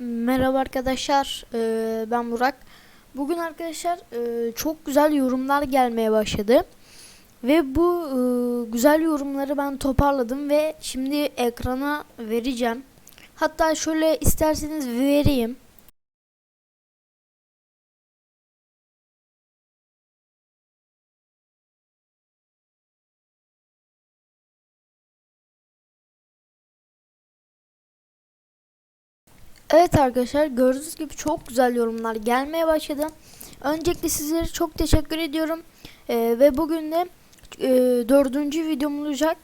Merhaba arkadaşlar, Ee, ben Burak. Bugün arkadaşlar e, çok güzel yorumlar gelmeye başladı. Ve bu e, güzel yorumları ben toparladım ve şimdi ekrana vereceğim. Hatta şöyle isterseniz vereyim. Evet arkadaşlar gördüğünüz gibi çok güzel yorumlar gelmeye başladı. Öncelikle sizlere çok teşekkür ediyorum. Ee, ve bugün de e, dördüncü videom olacak.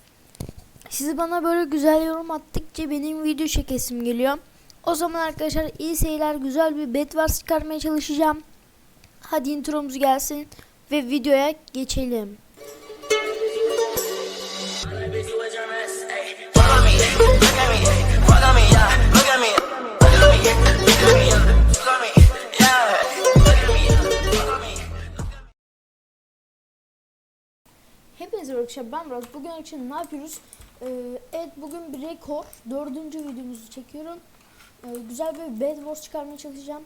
Sizi bana böyle güzel yorum attıkça benim video çekesim geliyor. O zaman arkadaşlar iyi seyirler güzel bir Bedwars çıkarmaya çalışacağım. Hadi intromuz gelsin ve videoya geçelim. Hepinize arkadaşlar ben Murat. Bugün için ne yapıyoruz? Ee, evet bugün bir rekor. Dördüncü videomuzu çekiyorum. Ee, güzel bir Bed Wars çıkarmaya çalışacağım.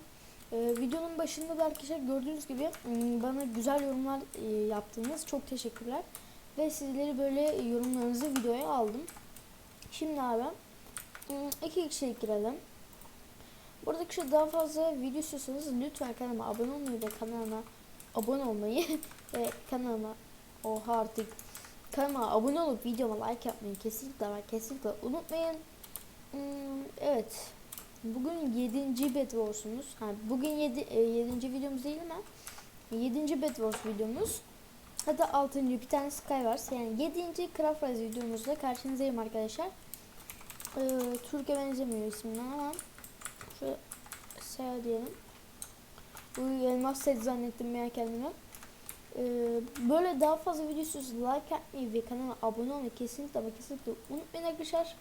Ee, videonun başında da arkadaşlar gördüğünüz gibi ım, bana güzel yorumlar e, yaptınız. Çok teşekkürler. Ve sizleri böyle yorumlarınızı videoya aldım. Şimdi abi ım, iki kişilik girelim. Burada kişi daha fazla video istiyorsanız lütfen kanalıma abone olmayı ve kanalıma abone olmayı ve kanalıma Oha artık. Kanalıma abone olup videoma like yapmayı kesinlikle ama kesinlikle unutmayın. Hmm, evet. Bugün 7. Bed. Ha, bugün 7. 7. videomuz değil ama 7. Bed videomuz. Hatta 6. bir tane Skywars. Yani 7. Craft Rise videomuzda karşınızdayım arkadaşlar. Ee, Türkiye benzemiyor isminden ama şu Seha diyelim. Bu elmas set zannettim ya kendime. Ee, böyle daha fazla video istiyorsanız like atmayı ve kanala abone olmayı kesinlikle ama kesinlikle unutmayın arkadaşlar.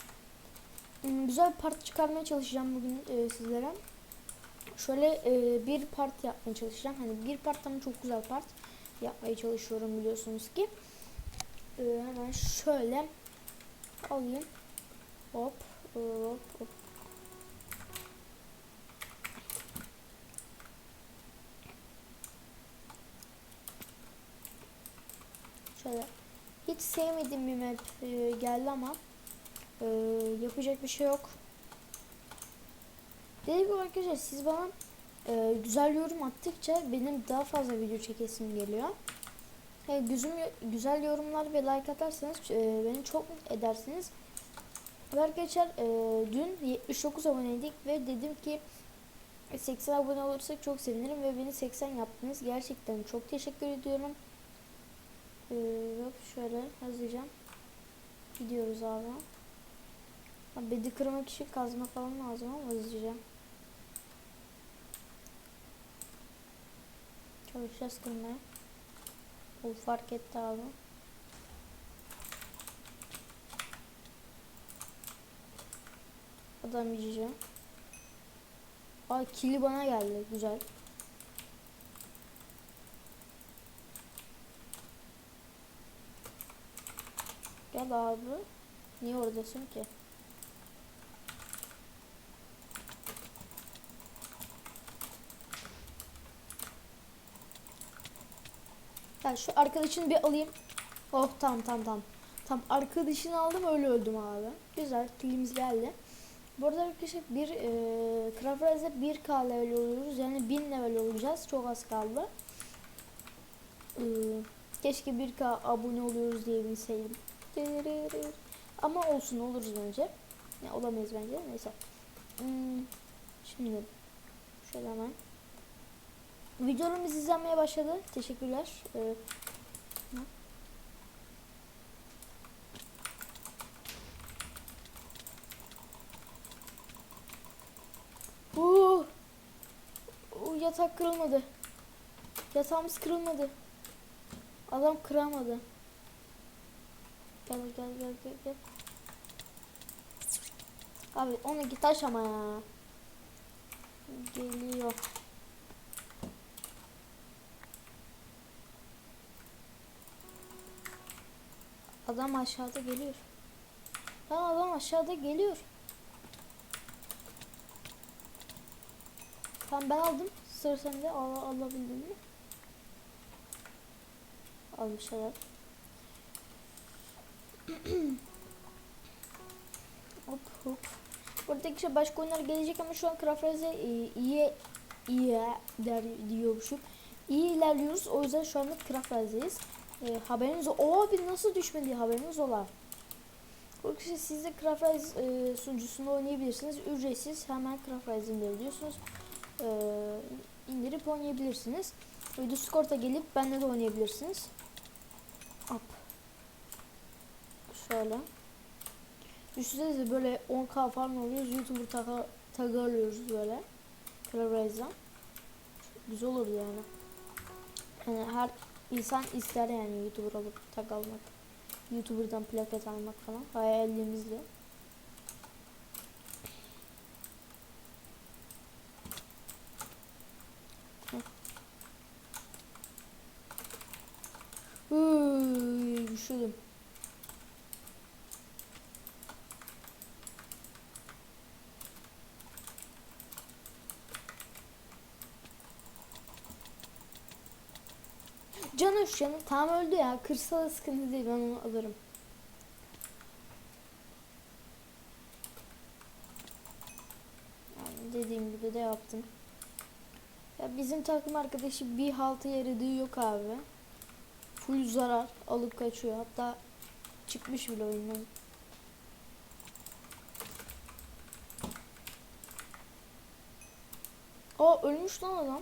Hmm, Güzel bir part çıkarmaya çalışacağım bugün e, sizlere. Şöyle e, bir part yapmaya çalışacağım. Hani bir part ama çok güzel part yapmaya çalışıyorum biliyorsunuz ki. Ee, hemen şöyle alayım. Hop hop hop. Şöyle hiç sevmediğim bir map e, geldi ama e, yapacak bir şey yok. Dediğim gibi arkadaşlar siz bana e, güzel yorum attıkça benim daha fazla video çekesim geliyor. E, güzüm, güzel yorumlar ve like atarsanız e, beni çok mutlu edersiniz. Arkadaşlar e, dün 79 aboneydik ve dedim ki 80 abone olursak çok sevinirim ve beni 80 yaptınız. Gerçekten çok teşekkür ediyorum. Ee, hop şöyle hızlıca gidiyoruz abi. Bedi kırmak için kazma falan lazım ama hızlıca. Çalışacağız kırmaya. O fark etti abi. Adam yiyeceğim. Ay kili bana geldi. Güzel. Gel abi. Niye oradasın ki? Ya şu arkadaşını bir alayım. Oh tamam tamam tamam. Tam arkadaşını aldım öyle öldüm abi. Güzel kilimiz geldi. Bu arada arkadaşlar bir e, Craft Rise'de 1k level oluyoruz. Yani 1000 level olacağız. Çok az kaldı. E, keşke 1k abone oluyoruz diye bilseydim. Ama olsun oluruz bence. Ya olamayız bence. Neyse. Hmm, şimdi şöyle hemen. Videolarımız izlenmeye başladı. Teşekkürler. Ee? Oo! Oo, yatak kırılmadı. Yatağımız kırılmadı. Adam kıramadı. Gel gel gel gel gel. Abi onu git taş ama ya. Geliyor. Adam aşağıda geliyor. Lan adam aşağıda geliyor. Tamam ben aldım. Sıra sende. Al, alabildin mi? Almışlar. hop hop. Buradaki şey başka oyunlar gelecek ama şu an Craft Race'e e, iyi iyi der diyormuşum. İyi ilerliyoruz. O yüzden şu anda Craft Race'deyiz. E, haberiniz o abi nasıl düşmedi haberiniz ola. Arkadaşlar siz de Craft Race e, sunucusunda oynayabilirsiniz. Ücretsiz hemen Craft Race indiriyorsunuz. E, indirip oynayabilirsiniz. Discord'a gelip benimle de oynayabilirsiniz. Şöyle. De böyle 10k falan oluyoruz. YouTuber taga, tagı alıyoruz böyle. Craft Race'dan. Güzel olur yani. Yani her insan ister yani YouTuber alıp tag almak. YouTuber'dan plaket almak falan hayalimizle. Heh. Hıı, Canı üç canı tam öldü ya. Kırsa da sıkıntı değil ben onu alırım. Yani dediğim gibi de yaptım. Ya bizim takım arkadaşı bir haltı yaradığı yok abi. Full zarar alıp kaçıyor. Hatta çıkmış bile oyundan. Aa ölmüş lan adam.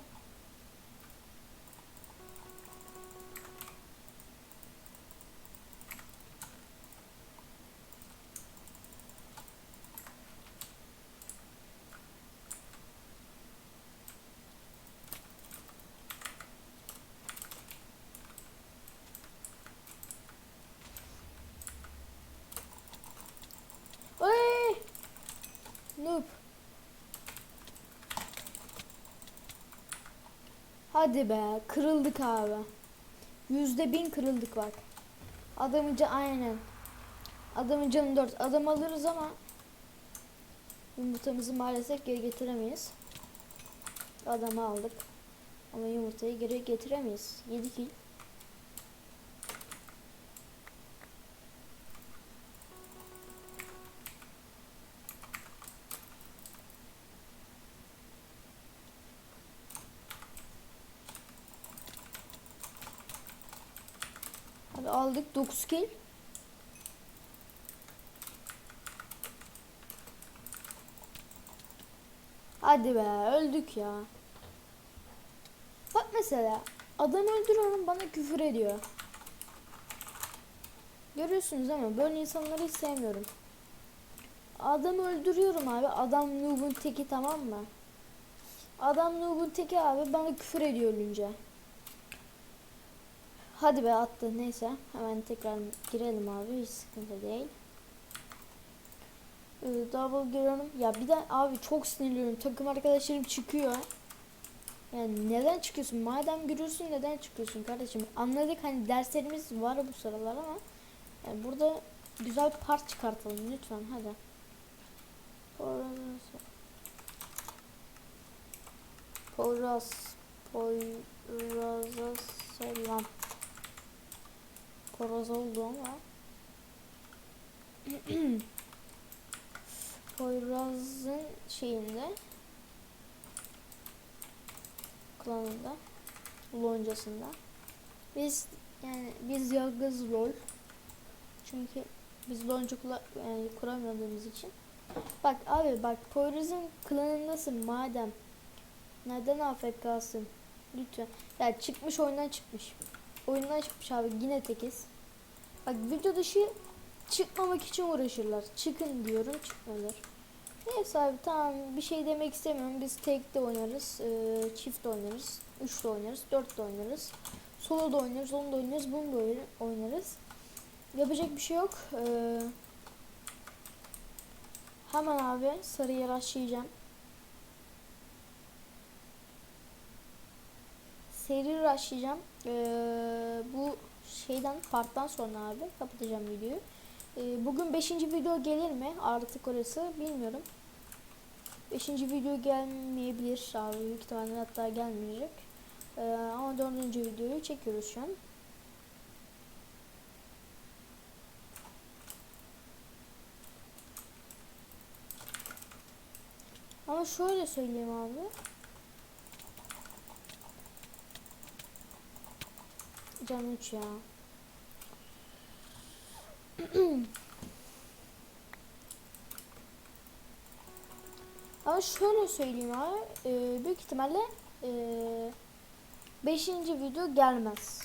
Hadi be, kırıldık abi. Yüzde bin kırıldık bak. Adamın ca- aynen. Adamın canı dört. Adam alırız ama yumurtamızı maalesef geri getiremeyiz. Adamı aldık. Ama yumurtayı geri getiremeyiz. 7 kill. 9 kill. Hadi be öldük ya. Bak mesela adam öldürüyorum bana küfür ediyor. Görüyorsunuz ama böyle insanları hiç sevmiyorum. Adam öldürüyorum abi. Adam noob'un teki tamam mı? Adam noob'un teki abi bana küfür ediyor ölünce. Hadi be attı neyse hemen tekrar girelim abi hiç sıkıntı değil. Ee, double giriyorum. Ya bir de abi çok sinirliyorum. Takım arkadaşlarım çıkıyor. Yani neden çıkıyorsun? Madem giriyorsun neden çıkıyorsun kardeşim? Anladık hani derslerimiz var bu sıralar ama yani burada güzel part çıkartalım lütfen hadi. Poyraz Poyraz'a selam. Poyraz oldu ama. Poyraz'ın şeyinde. Klanında. Loncasında. Biz yani biz yalgız lol çünkü biz lonca yani kuramadığımız için. Bak abi bak Poyraz'ın klanındasın madem. Neden AFK'sın lütfen. Ya çıkmış oyundan çıkmış oyundan çıkmış abi yine tekiz bak video dışı çıkmamak için uğraşırlar. Çıkın diyorum çıkmıyorlar. Neyse abi tamam bir şey demek istemiyorum. Biz tek de oynarız, e, çift de oynarız, üç de oynarız, dört de oynarız. Solo da oynarız, onu da oynarız, bunu da oyn- oynarız. Yapacak bir şey yok. E, hemen abi sarıya rastlayacağım. Seri rastlayacağım. E, bu şeyden parttan sonra abi kapatacağım videoyu. Ee, bugün 5. video gelir mi? Artık orası bilmiyorum. Beşinci video gelmeyebilir abi. Büyük ihtimalle hatta gelmeyecek. Ee, ama dördüncü videoyu çekiyoruz şu an. Ama şöyle söyleyeyim abi. Can 3 ya. Ama şöyle söyleyeyim abi. e, büyük ihtimalle 5. video gelmez.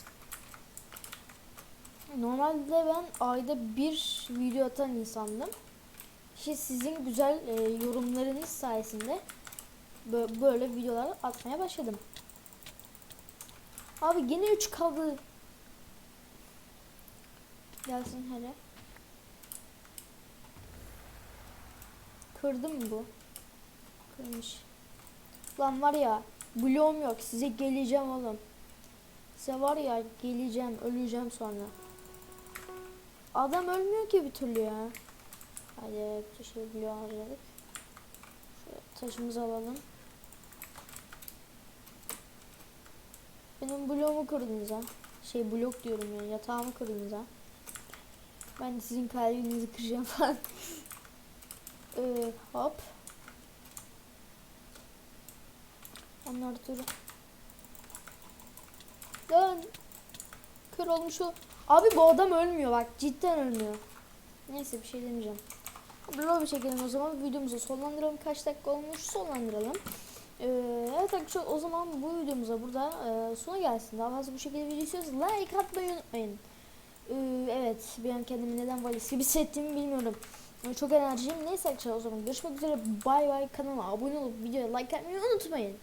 Normalde ben ayda bir video atan insandım. İşte sizin güzel e, yorumlarınız sayesinde bö- böyle videolar atmaya başladım. Abi yine 3 kaldı. Gelsin hele. Kırdı mı bu? Kırmış. Lan var ya bloğum yok size geleceğim oğlum. Size var ya geleceğim öleceğim sonra. Adam ölmüyor ki bir türlü ya. Hadi bir şey bloğu harcadık. Şöyle taşımızı alalım. Benim bloğumu kırdınız ha. Şey blok diyorum ya yatağımı kırdınız ha. Ben sizin kalbinizi kıracağım falan. ee, hop. Onlar dur. Dön. Kör olmuş o. Abi bu adam ölmüyor bak cidden ölmüyor. Neyse bir şey demeyeceğim. Bir çekelim o zaman videomuzu sonlandıralım. Kaç dakika olmuş sonlandıralım. Ee, evet arkadaşlar o zaman bu videomuza burada e, sona gelsin. Daha fazla bu şekilde video istiyorsanız like atmayı unutmayın. Ee, evet bir an kendimi neden valiz gibi hissettiğimi bilmiyorum. Ee, Çok enerjiyim. Neyse arkadaşlar o zaman görüşmek üzere. Bay bay kanala abone olup videoya like atmayı unutmayın.